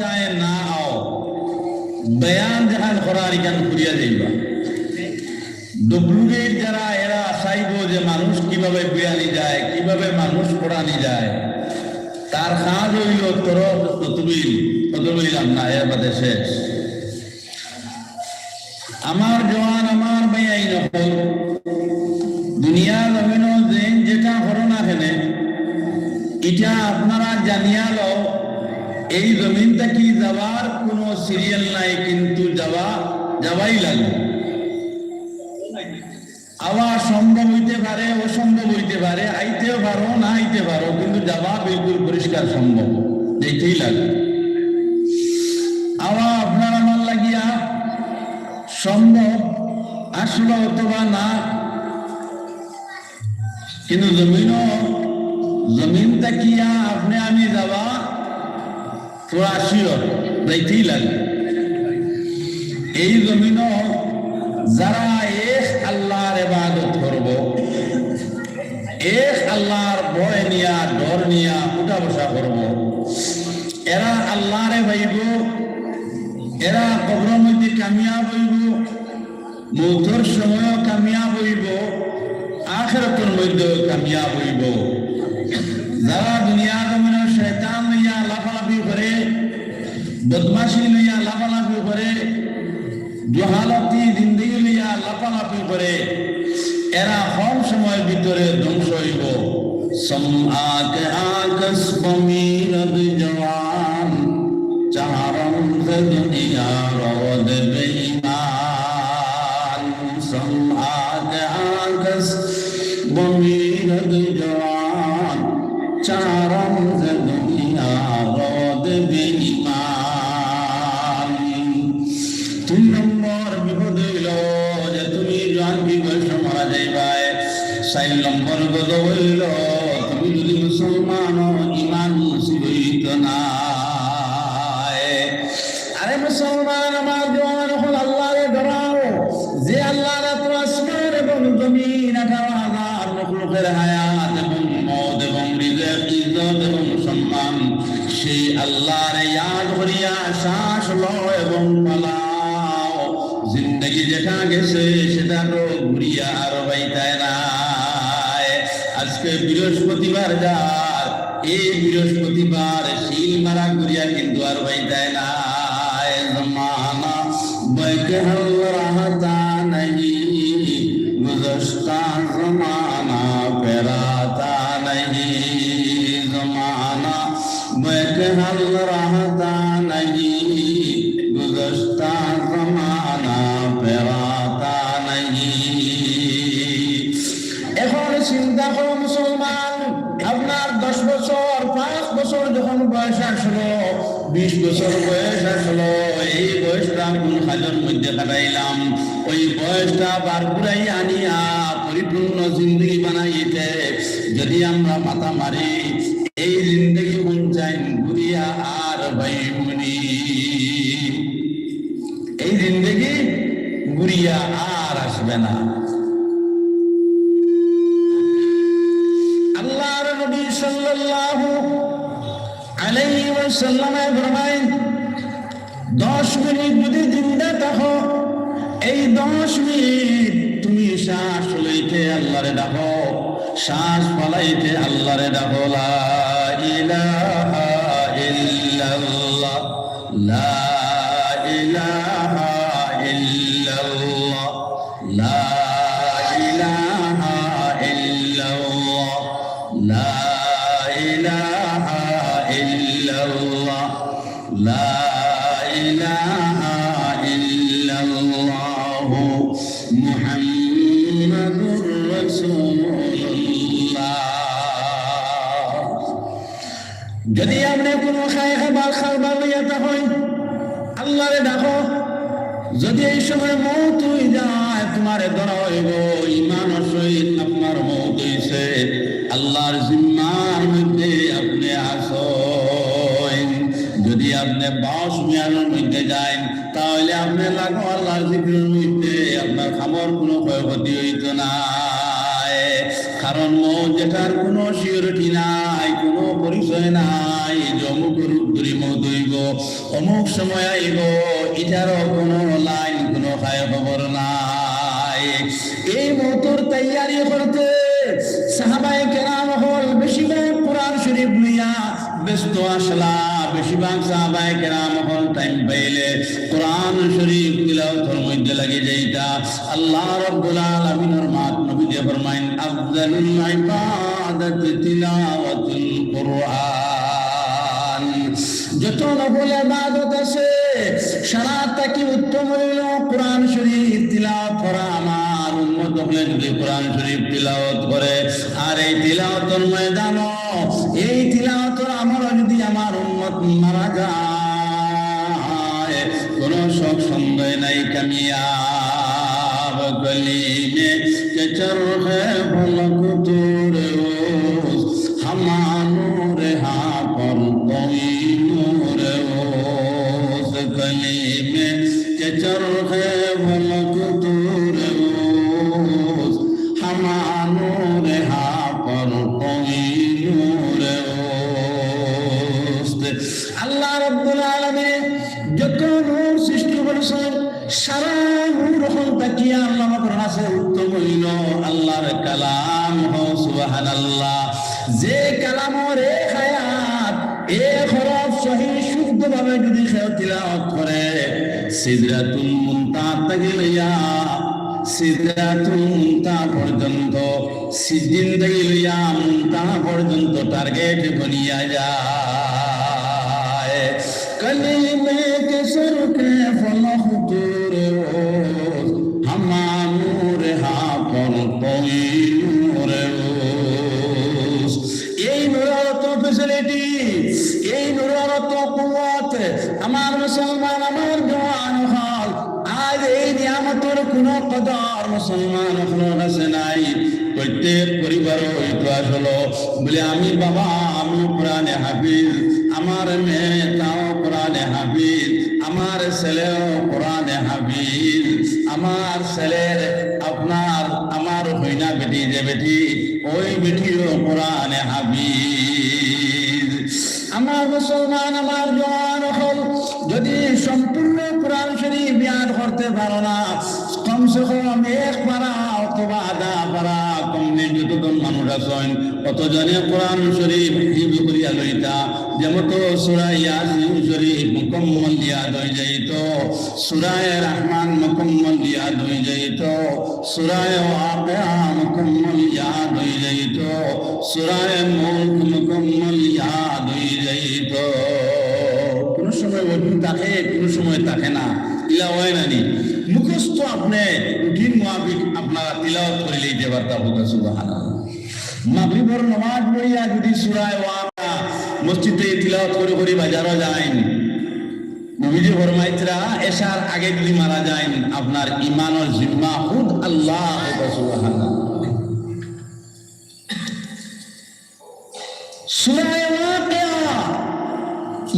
চায় না আও। বয়ান জাহান করার ইকান করিয়া যাইবা। ডুপ্লিকেট যারা, এরা চাইব যে মানুষ কীভাবে বিয়ানি যায়, কীভাবে মানুষ পড়ানি যায়। তার কাজ হইল তোর ততবিল ততবিলাম না এর বাদে শেষ। আমার জওয়ান, আমার ভাইয়াই নকল। দুনিয়া জমিন যেটা হরো না এটা আপনারা জানিয়া লও। এই জমিনটা কি যাওয়ার কোনো সিরিয়াল নাই, কিন্তু যাওয়া, যাওয়াই লাগবে আবার সম্ভব হইতে পারে, অসম্ভব হইতে পারে, আইতেও পারো, না আইতে পারো, কিন্তু যাওয়া বিলকুল পরিষ্কার সম্ভব, দেখতেই লাগে। আবার আপনার আমার লাগিয়া সম্ভব, আসলো অথবা না। কিন্তু জমিন জমিন তাকিয়া আপনি আমি যাওয়া যাইতেই লাগে? এই জমিন যারা এক আল্লাহর এবাদত করব, এক আল্লাহর ভয় নিয়া, ডর নিয়া, উঠা বসা করব, এরা আল্লাহরে ভাইব, এরা কবর মধ্যে কামিয়াব হইব, মৌতর সময়ও কামিয়াব হইব, আখেরাতের মধ্যেও কামিয়াব হইব। যারা দুনিয়া জমিনের শয়তান লইয়া লাফালাফি করে বদমাশি লইয়া লাফালাফি করে জহালতি জিন্দগি লইয়া লাফালাফি করে এরা কম সময় ভিতরে ধ্বংস হইব সম্আক আকস বমিরদ জওয়ান চারম দুনিয়া রদ সেই আল্লাহর ইয়াদ করিয়া শ্বাস লও এবং পালাও। জিন্দগি যেটা গেছে, সেটা তো ঘুরিয়া আর বাইতায় না। আজকে বৃহস্পতিবার যার, এই বৃহস্পতিবার শিল মারা ঘুরিয়া কিন্তু আর বাইতায় না। জমানা বৈকহল बेकहल रहता नहीं गुजश्ता जमाना पेराता नहीं এখন চিন্তা করো মুসলমান আপনার দশ বছর পাঁচ বছর যখন বয়স আসলো বিশ বছর বয়স আসলো এই বয়সটা কোন হাজর মধ্যে কাটাইলাম ওই বয়সটা বার ঘুরাই আনিয়া পরিপূর্ণ জিন্দগি বানাইতে যদি আমরা মাথা মারি না আল্লাহর নবী সাল্লাল্লাহু আলাইহি ওয়াসাল্লাম ফরমায় 10 মিনিট যদি জিন্দা থাকো, এই 10 মিনিট তুমি শ্বাস লইতে আল্লাহরে ডাকো। শ্বাস ফলাইতে আল্লাহরে ডাকো, লা ইলাহা ইল্লাল্লাহ, লা যদি আপনি কোনো আল্লাহরে ডাকো। যদি এই সময় মৌত হয়ে যায়, তোমার ইমান আপনার মৌত হইছে। আল্লাহর জিম্মার মধ্যে আপনি আসেন যদি আপনি বাস মিয়ানোর মধ্যে যান, তাহলে আপনি লাগো আল্লাহর জিকিরের মধ্যে আপনার খাবার কোনো ক্ষয়ক্ষতি হইত না কারণ মৌ যেটার কোনো সিওরিটি নাই, কোনো পরিচয় নাই জমুক রূপ ধরি অমুক সময় আইব, এটারও কোনো লাইন, কোনো খায় খবর নাই। এই মতর তৈয়ারি করতে সাহাবাই কেরাম হল বেশিরভাগ কোরআন শরীফ লইয়া ব্যস্ত আসলা। বেশিরভাগ সাহাবাই কেরাম হল টাইম পাইলে কোরআন শরীফ তিলাওয়াতের মধ্যে লাগে যাইতা। আল্লাহ রাব্বুল আলামিনের মাত দিয়ে ফরমাইন আফজালুল ইবাদাত তিলাওয়াতুল কোরআন যত নবল ইবাদত আছে সারা তাকি উত্তম হইল। কোরআন শরীফ তিলাওয়াত করা আমার উম্মত হলে যদি শরীফ তিলাওয়াত করে। আর এই তিলাওয়াতের ময়দান, এই তিলাওয়াতের আমার যদি আমার উম্মত মারা যায় সন্দেহ নাই गली में के चर है भलक तू যে কালামর এ হায়াত, এ হরফ সহি শুদ্ধভাবে যদি কেউ তিলাওয়াত করে, সিদরাতুল মুনতা থেকে লইয়া সিদরাতুল বনিয়া যায়। কলিমে কে সরকে ফলহ কদর মুসলমান হল কাছে নাই। প্রত্যেক পরিবার হয়তো আসলো বলে, আমি বাবা, আমি কোরআনে হাফিজ। আমার মেয়ে তাও কোরআনে হাফিজ। আমার ছেলেও কোরআনে হাফিজ। আমার ছেলের আপনার, আমার হইনা বেটি যে বেটি, ওই বেটিও কোরআনে হাফিজ। আমার মুসলমান, আমার জওয়ান হল যদি সম্পূর্ণ কোরআন শরীফ ইয়াদ করতে পারো না কমসে কম এক পারা অথবা আধা পারা কমনে যতজন মানুষ আছেন কতজনে কোরআন শরীফ হিফজ করিয়া লইতা যেমন তো সূরা ইয়াসিন শরীফ মুকম্মল ইয়াদ হয়ে যাইত সূরা রহমান মুকম্মল ইয়াদ হয়ে যাইত সূরা ওয়াকিয়া মুকম্মল ইয়াদ হয়ে যাইত সূরা মাগরিবর নামাজ পড়িয়া যদি সূরা ওয়াকিয়া মসজিদে তিলাওয়াত করে করে বাজারও যায়ন নবীজি ফরমাইতরা এশার আগে যদি মারা যায় আপনার ইমানের জিম্মা খুদ আল্লাহ সুবহানাল্লাহ। সূরা ওয়াকিয়া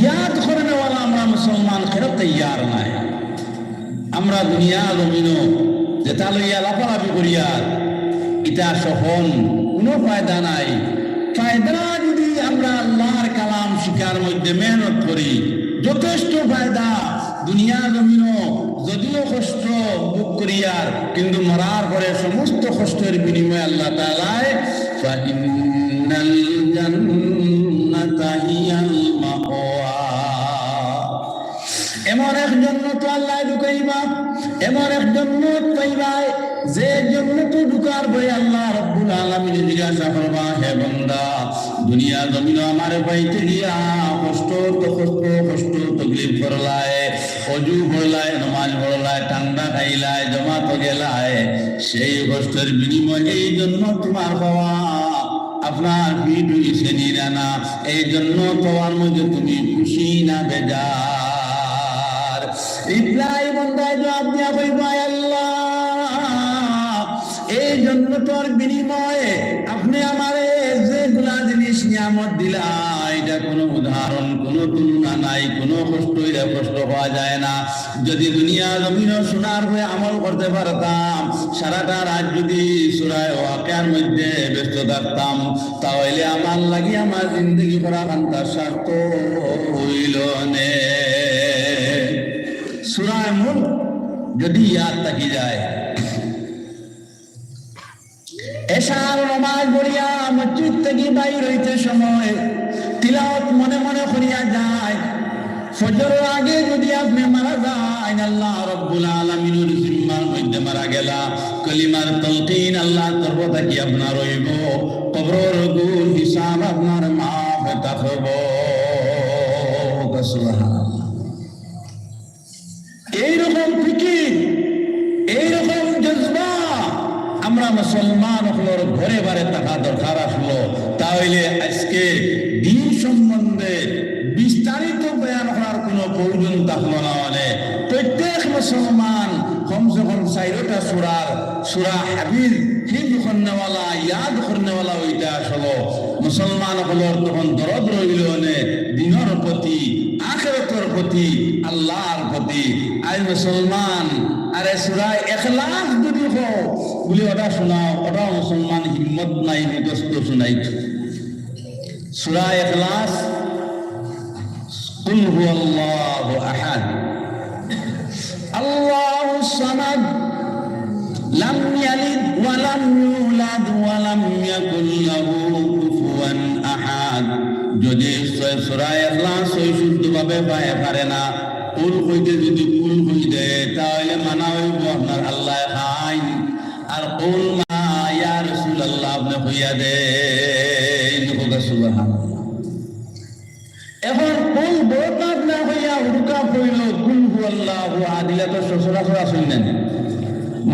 ইয়াদ করনে वाला আমরা মুসলমান খেরা তৈয়ার নাই? আমরা দুনিয়া জমিনো যেটা লইয়া লাফালাফি করিয়া ইটা সফল কোনো ফায়দা নাই। ফায়দা যদি আমরা আল্লাহর কালাম শিকার মধ্যে মেহনত করি, যথেষ্ট ফায়দা। দুনিয়া জমিনো যদিও কষ্ট ভোগ করিয়ার কিন্তু মরার পরে সমস্ত কষ্টের বিনিময়ে আল্লাহ তালায় এমন এক জন্নত আল্লাহ ঢুকাইবা, এমন এক জন্নত পাইবাই যে জন্নত ঢুকার বই আল্লাহ রব্বুল আলামিন জিজ্ঞাসা করবা, হে বন্দা, দুনিয়া জমিন আমার পাইতে গিয়া কষ্ট তো কষ্ট কষ্ট তকলিফ করলায়, অজু করলায় নমাজ পড়লায়, ঠান্ডা খাইলায়, জমা তো গেলায়, সেই কষ্টের বিনিময় এই জন্য তোমার পাওয়া আপনার পিঠ হইছে নিরানা, এই জন্য তোমার মধ্যে তুমি খুশি না বেজার। ইব্রাহিম বন্দায় জবাব দিয়া আল্লাহ এই জন্য তোর বিনিময়ে আপনি আমারে যেগুলা জিনিস নিয়ামত দিলা এটা কোনো উদাহরণ, কোনো তুলনা নাই, কোনো কষ্ট, এটা কষ্ট পাওয়া যায় না। যদি দুনিয়া জমিন সোনার হয়ে আমল করতে পারতাম, সারাটা রাত যদি সুরায় ওয়াকার মধ্যে ব্যস্ত থাকতাম, তাহলে আমার লাগি আমার জিন্দগি করা কান্তার স্বার্থ হইল নে। সুরায় মুল্ক যদি ইয়াদ থাকি যায় এশার নমাজ পড়িয়া মসজিদ থেকে বাইর হইতে সময় তিলাওয়াত মনে মনে করিয়া যায়। ফজর আগে যদি আপনি মারা যায় আল্লাহ রব্বুল আলামিনের জিম্মার মধ্যে মারা গেলা। কলিমার তলকিন আল্লাহ তরফ থাকি আপনার হইব। কবরের গুণ হিসাব আপনার মাফ থাকব সুবহানাল্লাহ। মুসলমান হলোর ঘরে বারে থাকা দরকার আসলো। তাহলে আজকে দিন সম্বন্ধে বিস্তারিত বয়ান করার কোনো প্রয়োজন থাকল না মানে প্রত্যেক মুসলমান কম সুরার, সুরা হাবিল হিন্দ করনেওয়ালা ইয়াদ করনেওয়ালা ওইটা আসলো। মুসলমান হলোর তখন দরদ রইল নে দিনের প্রতি, আখেরতের প্রতি, আল্লাহর প্রতি। আই মুসলমান আরে সুরায় এখলাস যদি হোক বলি ওটা শোনাও ওটা মুসলমান হিম্মত নাই বিদস্ত শুনাই সুরায় এখলাস, কুল হু আল্লাহ আহাদ। আল্লাহ সামাদ, লাম ইয়ালিদ ওয়া লাম ইউলাদ ওয়া লাম ইয়াকুল লাহু কুফুয়ান আহাদ। যদি সুরায় এখলাস ওই শুদ্ধভাবে পায়, পারে না। কুল হইতে যদি কুল হই দেয়, তাহলে মানা হইব আপনার আল্লাহ খাইন আর কুল মা ইয়া রাসূলুল্লাহ, আপনি হইয়া দেন। এখন কুল বোরকাত না হইয়া উড়কা পড়ল কুল হু আল্লাহ আদিলা তো সচরাচর শুনলেন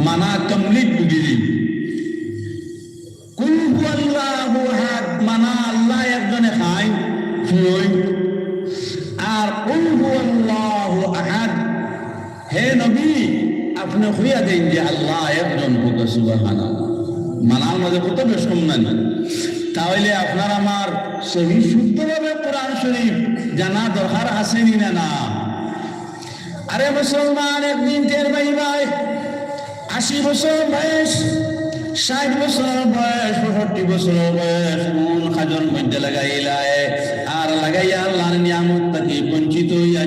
মানা কমপ্লিট বুঝিলি দেন যে আল্লাহ একজন হোক মানার মধ্যে কত বেশ কম তাহলে আপনার আমার সহি শুদ্ধভাবে কোরআন শরীফ জানা দরকার আসেনি না না আরে মুসলমান, একদিন টের ভাই ভাই, আশি বছর বয়স, ষাট বছর বয়স, পঁয়ষট্টি বছর বয়স কোন খাজর মধ্যে লাগাইলায়। আর লাগাইয়া আল্লাহর নিয়ামত তাকে বঞ্চিত হইয়া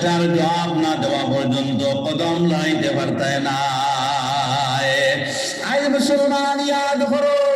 সেটার জবাব না দেওয়া পর্যন্ত কদম লাইতে পারতায় না আজ মুসলমান ইয়াদ করো।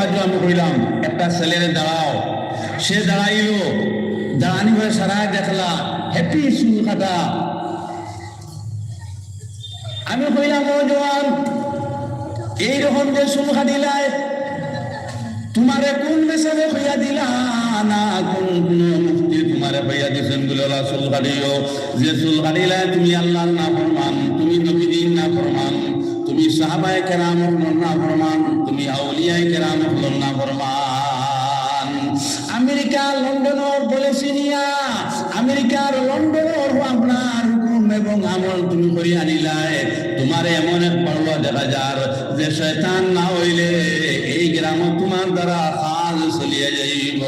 ওয়াজ আমি কইলাম একটা ছেলের দাঁড়াও। সে দাঁড়াইলো, দাঁড়ানি করে সারা দেখলা হ্যাপি চুল কাটা আমি কইলাম ও জওয়ান এইরকম যে চুল কাটিলাই তোমারে কোন মেসেজে হইয়া দিলা না কোন মুক্তি তোমারে হইয়া দিছেন বলে চুল কাটিও যে চুল কাটিলা তুমি আল্লাহর না ফরমান তুমি নবীর না ফরমান সাহাবায়ে কেরাম না ফরমান, তুমি আউলিয়ায়ে কেরাম না ফরমান। আমেরিকা, লন্ডনের পলিসিনিয়া, আমেরিকার লন্ডনের আপনার হুকুম এবং আমল তুমি করি আনিলাই তোমার এমন এক পর্ব দেখা যার যে শয়তান না হইলে এই গ্রাম তোমার দ্বারা কাজ চলিয়ে যাইব।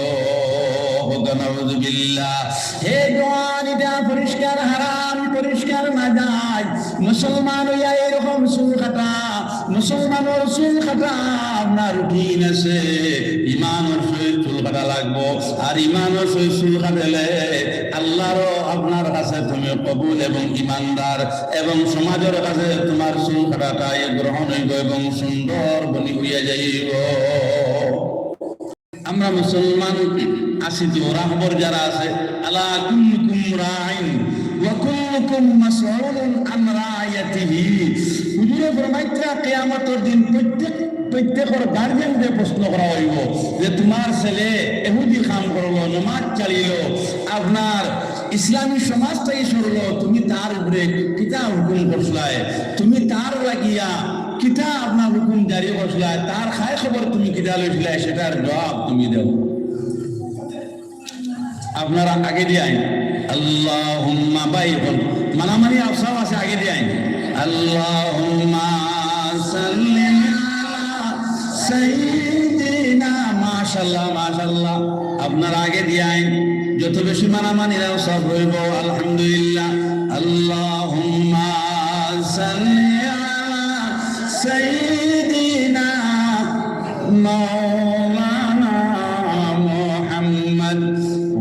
হে জওয়ান মুসলমান হইয়া এরকম চুল কাটা মুসলমানের চুল কাটা আপনার রুটিন আছে ইমানের সহিত চুল লাগবো। আর ইমানের সহিত চুল কাটালে আল্লাহরও আপনার কাছে তুমি কবুল এবং ইমানদার এবং সমাজের কাছে তোমার চুল কাটাটাই গ্রহণ হইব এবং সুন্দর বনি হইয়া যাইব। আমরা মুসলমান আছি তো রাহবর যারা আছে, আলা কুল্লুকুম রাইন ওয়া যে তোমার ছেলে এহুদি কাম করল, নমাজ চালিল, আপনার ইসলামী সমাজ থেকে সরলো, তুমি তার উপরে কিতা হুকুম করছলাই তুমি তার লাগিয়া কিতা আপনার হুকুম জারি করছলাই তার খায় খবর তুমি কিতা লইছিলাই সেটার জবাব তুমি দেও। আপনারা আগে দিয়ে আইন। আল্লাহ হুম্মা বাই হন মানামানি আফসাও আছে, আগে দিয়ে আইন। আল্লাহ হুম্মা মাশাল্লাহ মাশাল্লাহ আপনার আগে দিয়ে আইন। যত বেশি মানামানির সব হইব, আলহামদুলিল্লাহ।